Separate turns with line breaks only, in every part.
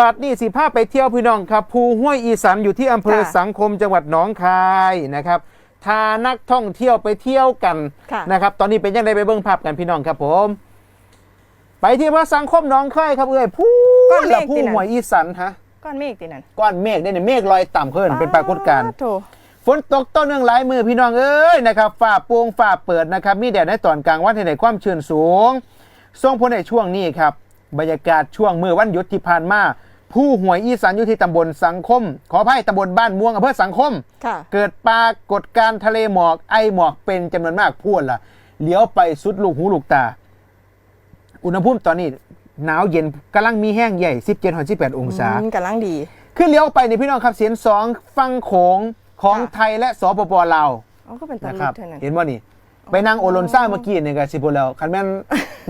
บัดนี่สิพาไปเที่ยวพี่น้องครับ ภูห้วยอีสันอยู่ที่อำเภอ
ค่ะ
สังคมจังหวัดหนองคายนะครับพานักท่องเที่ยวไปเที่ยวกัน
ค่ะ
นะครับ ตอนนี้เป็นยังไงไปเบิ่งภาพกันพี่น้องครับผม ไปที่อำเภอสังคมหนองคายครับเอ้ยผู้
ก้อนเมฆ
ละ
ที่
ผู้
ไหน
ห้วยอีสันฮะ
ก้อนเมฆตินั่น
ก้อนเมฆได้เนี่ยเมฆลอยต่ำขึ้นเป็นปรากฏการณ์
โถ
ฝนตกต้นเนื่องหลายมือพี่น้องเอ้ยนะครับฝ่าโปวงฝ่าเปิดนะครับ มีแดดในตอนกลางวันให้ได้ความชื้นสูงส่งผลในช่วงนี้ครับ บรรยากาศช่วงมือวันหยุดที่ผ่านมา ผู้หวยอีสานอยู่ที่ตำบลสังคม ขออภัยตำบลบ้านม่วงอำเภอสังคม
ค่ะ
เกิดปรากฏการณ์ทะเลหมอกไอหมอกเป็นจำนวนมากพูดล่ะเลี้ยวไปสุดลูกหูลูกตา อุณหภูมิตอนนี้ หนาวเย็นกำลังมีแห้งใหญ่ 17-18 องศา
อืมกำลังดี
ขึ้นเลี้ยวไปในพี่น้องครับเสียนสองฟังโขงของ
ค่ะ
ไทยและสปปลาว
อ๋อก็เป็นตะ
นะค
ลึ
รั
ก
บ
เท่านั้น
เห็นว่านี่ ไปนั่งโอลนซ่าเมื่อกี้เนี่ยก็สิบแล้วคันแม่น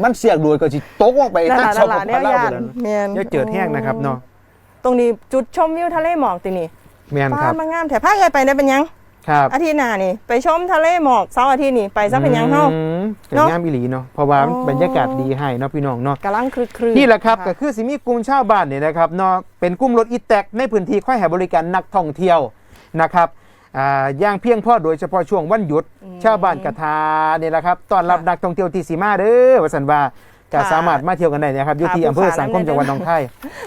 มันเสียกดวยก็สิตกลงไป
นั่น
ทาง
ล่ะ
ส
นั่น
ป
ล่ะ
ป
เนี่ย
ลาวยา
น
ไปแล้ว
แมน
เดี๋ยวเจิดแห้งนะครับเนาะ
ตรงนี้จุดชมวิวทะเลหมอกตินี่
แม่นค
ป้า
รับ
ดมางามแถวภาคเอยไปได้เป็นหยัง
ครับ
อาทิตย์หน้านี่ไปชมทะเลหมอกเสาร์อาทิตย์นี่ไปซะเป็นหยังเฮา
อืมเป็น
เนาะ
งามอีหลีเนาะเพราะว่า
อ๋อ
บรรยากาศดีให้เนาะพี่น้องเนาะ
กำลังคลึกคลื
นี่แหละครับก็คือสิมีกลุ่มชาวบ้านเนี่ยนะครับเนาะเป็นกลุ่มรถอีแตกในพื้นที่ค่อยให้บริการนักท่องเที่ยวนะครับอ่าอย่างเพียงพอโดยเฉพาะช่วงวันหยุด ชาวบ้านกระทาเนี่ยแหละครับต้อนรับนักท่องเที่ยวที่สีมาเด้อวสันว่า ก็สามารถมาเที่ยวกันได้นะครับอยู่ที่อำเภอสังคมจังหวัดหนองคาย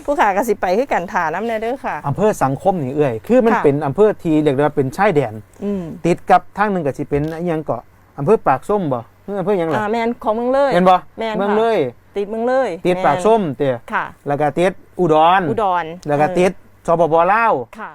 ผู้ขากสิไปคือกันถาน้ำแน่เด้อค่ะ
อำเภอสังคมนี่เอ้ยคือมัน
ค่ะ
เป็นอำเภอที่เรียกได้ว่าเป็นชายแดน
อืม
ติดกับทางหนึ่งก็สิเป็นอิหยังเกาะอำเภอปากส้มบ่เอออำเภอหยังล่ะ
อ่าแมนของเมืองเลย
เห็นบ่
แม่น
เมือง
ค่ะ
เลย
ติดเมืองเลย
ติด
แม่น
ปากส้มเตะ
ค่ะ
แล้วก็ติดอุดร
อุดร
แล้วก็
เออ
ติดสปปลาว
ค่ะ